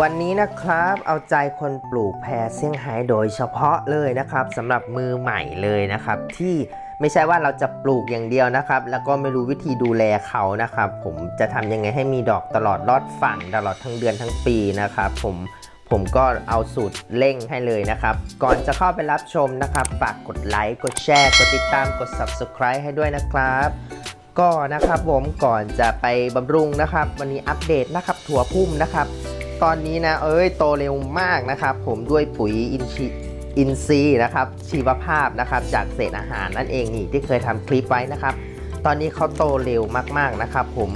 วันนี้นะครับเอาใจคนปลูกแพรเซี่ยงไฮ้โดยเฉพาะเลยนะครับสำหรับมือใหม่เลยนะครับ ที่ไม่ใช่ว่าเราจะปลูกอย่างเดียวนะครับ แล้วก็ไม่รู้วิธีดูแลเขานะครับ ผมจะทำยังไงให้มีดอกตลอดรอดฝั่งตลอดทั้งเดือนทั้งปีนะครับ ผมผมก็เอาสูตรเร่งให้เลยนะครับ ก่อนจะเข้าไปรับชมนะครับฝากกดไลค์กดแชร์กดติดตามกด subscribe ให้ด้วยนะครับก็นะครับผมก่อนจะไปบำรุงนะครับ วันนี้อัปเดตนะครับถั่วพุ่มนะครับ ตอนนี้นะเอ้ยโตเร็วมากนะครับ ผมด้วยปุ๋ยอินชีอินซีนะครับชีวภาพนะครับจากเศษอาหารนั่นเองนี่ที่เคยทำคลิปไว้นะครับ ตอนนี้เขาโตเร็วมากๆนะครับ ผม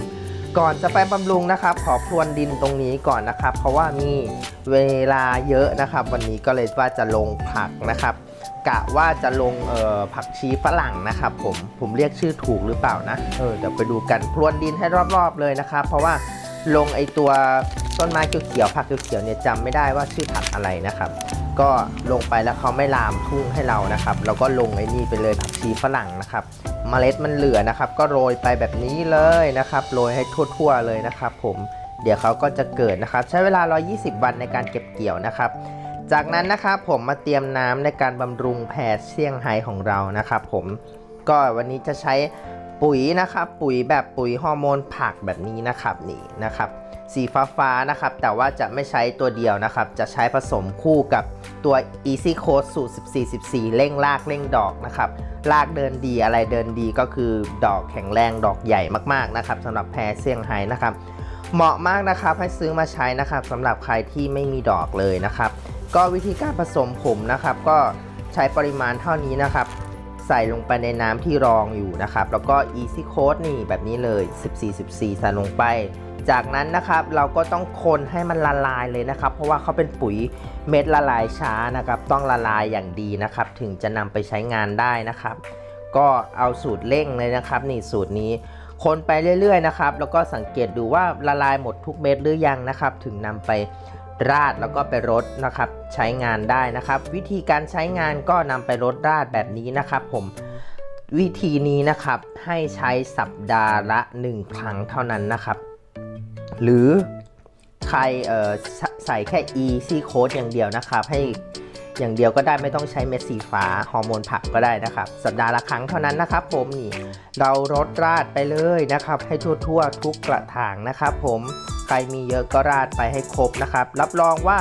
ก่อนจะไปบำรุงนะครับ ขอพรวนดินตรงนี้ก่อนนะครับ เพราะว่ามีเวลาเยอะนะครับ วันนี้ก็เลยว่าจะลงผักนะครับ กะว่าจะลงผักชีฝรั่งนะครับ ผมผมเรียกชื่อถูกหรือเปล่านะเออเดี๋ยวไปดูกันพรวนดินให้รอบๆเลยนะครับ เพราะว่าลงไอตัว ต้นไม้เขียวๆผักเขียวๆเนี่ยจำไม่ได้ว่าชื่อผักอะไรนะครับ ก็ลงไปแล้วเขาไม่ลามทุ่งให้เรานะครับ เราก็ลงไอ้นี่ไปเลยผักชีฝรั่งนะครับเมล็ดมันเหลือนะครับ ก็โรยไปแบบนี้เลยนะครับโรยให้ทั่วๆเลยนะครับ ผมเดี๋ยวเขาก็จะเกิดนะครับ ใช้เวลา 120 วันในการเก็บเกี่ยวนะครับ จากนั้นนะครับผมมาเตรียมน้ำในการบำรุงแพรเซี่ยงไฮ้ของเรานะครับ ผมก็วันนี้จะใช้ปุ๋ยนะครับ ปุ๋ยแบบปุ๋ยฮอร์โมนผักแบบนี้นะครับนี่นะครับ สีฟ้าฟ้าๆนะครับ แต่ว่าจะไม่ใช้ตัวเดียวนะครับ จะใช้ผสมคู่กับตัว Easy Code สูตร 14 14 เร่งรากเร่งดอกนะครับรากเดินดีอะไรเดินดีก็คือดอกแข็งแรงดอกใหญ่มากๆนะครับสำหรับแพรเซี่ยงไฮ้นะครับ เหมาะมากนะครับให้ซื้อมาใช้นะครับสำหรับใครที่ไม่มีดอกเลยนะครับ ก็วิธีการผสมผมนะครับ ก็ใช้ปริมาณเท่านี้นะครับใส่ลงไปในน้ำที่รองอยู่นะครับ แล้วก็ Easy Code นี่แบบนี้เลย 14 14 ใส่ลงไป จากนั้นนะครับเราก็ต้องคนให้มันละลายเลยนะครับ เพราะว่าเขาเป็นปุ๋ยเม็ดละลายช้านะครับ ต้องละลายอย่างดีนะครับ ถึงจะนำไปใช้งานได้นะครับ ก็เอาสูตรเร่งเลยนะครับนี่สูตรนี้คนไปเรื่อยๆนะครับ แล้วก็สังเกตดูว่าละลายหมดทุกเม็ดหรือยังนะครับ ถึงนำไปราดแล้วก็ไปรดนะครับ ใช้งานได้นะครับ วิธีการใช้งานก็นำไปรดราดแบบนี้นะครับ ผมวิธีนี้นะครับให้ใช้สัปดาห์ละ 1 ครั้งเท่านั้นนะครับ หรือใครใส่แค่ e c code อย่างเดียวนะครับ ให้อย่างเดียวก็ได้ไม่ต้องใช้เม็ดสีฟ้าฮอร์โมนผักก็ได้นะครับ สัปดาห์ละครั้งเท่านั้นนะครับ ผมนี่เรารดราดไปเลยนะครับ ให้ทั่วๆ ทุกกระถางนะครับ ผมใครมีเยอะก็ราดไปให้ครบนะครับ รับรองว่า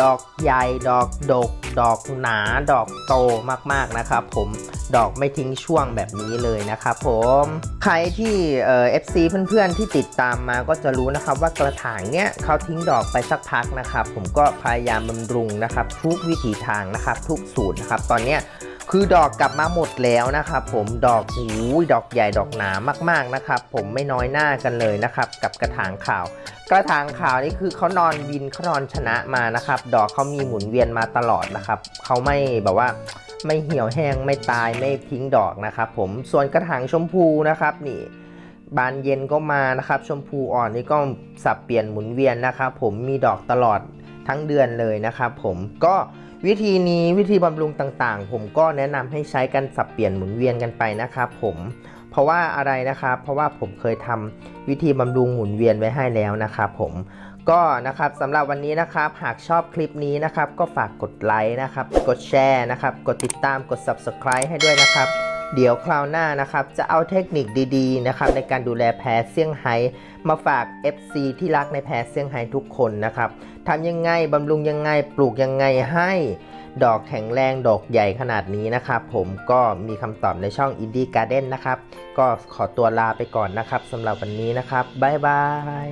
ดอกใหญ่ดอกดก ดอกหนาดอกโตมากๆนะครับผมดอกไม่ทิ้งช่วงแบบนี้เลยนะครับผมใครที่เอ่อฟซีเพื่อนๆที่ติดตามมาก็จะรู้นะครับว่ากระถางเนี้ยเขาทิ้งดอกไปสักพักนะครับ ผมก็พยายามบำรุงนะครับ ทุกวิถีทางนะครับ ทุกสูตรนะครับตอนเนี้ย คือดอกกลับมาหมดแล้วนะครับผมดอกหูดอกใหญ่ดอกหนามากๆนะครับผมไม่น้อยหน้ากันเลยนะครับกับกระถางขาว กระถางขาวนี่คือเขานอนบินเขานอนชนะมานะครับ ดอกเขามีหมุนเวียนมาตลอดนะครับเขาไม่แบบว่าไม่เหี่ยวแห้งไม่ตายไม่ทิ้งดอกนะครับผมส่วนกระถางชมพูนะครับนี่บานเย็นก็มานะครับ ชมพูอ่อนนี่ก็สับเปลี่ยนหมุนเวียนนะครับผมมีดอกตลอด ทั้งเดือนเลยนะครับผมก็วิธีนี้วิธีบำรุงต่างๆ ผมก็แนะนำให้ใช้กันสับเปลี่ยนหมุนเวียนกันไปนะครับผมเพราะว่าอะไรนะครับ เพราะว่าผมเคยทำวิธีบำรุงหมุนเวียนไว้ให้แล้วนะครับผมก็นะครับสำหรับวันนี้นะครับหากชอบคลิปนี้นะครับ ก็ฝากกดไลค์นะครับ กดแชร์นะครับ กดติดตามกด subscribe ให้ด้วยนะครับ เดี๋ยวคราวหน้านะครับ จะเอาเทคนิคดีๆนะครับในการดูแลแพรเซี่ยงไฮ้มาฝาก FC ที่รักในแพรเซี่ยงไฮ้ทุกคนนะครับทำยังไงบำรุงยังไงปลูกยังไงให้ดอกแข็งแรงดอกใหญ่ขนาดนี้นะครับ ผมก็มีคำตอบในช่อง Indie Garden นะครับ ก็ขอตัวลาไปก่อนนะครับสำหรับวันนี้นะครับบ๊ายบาย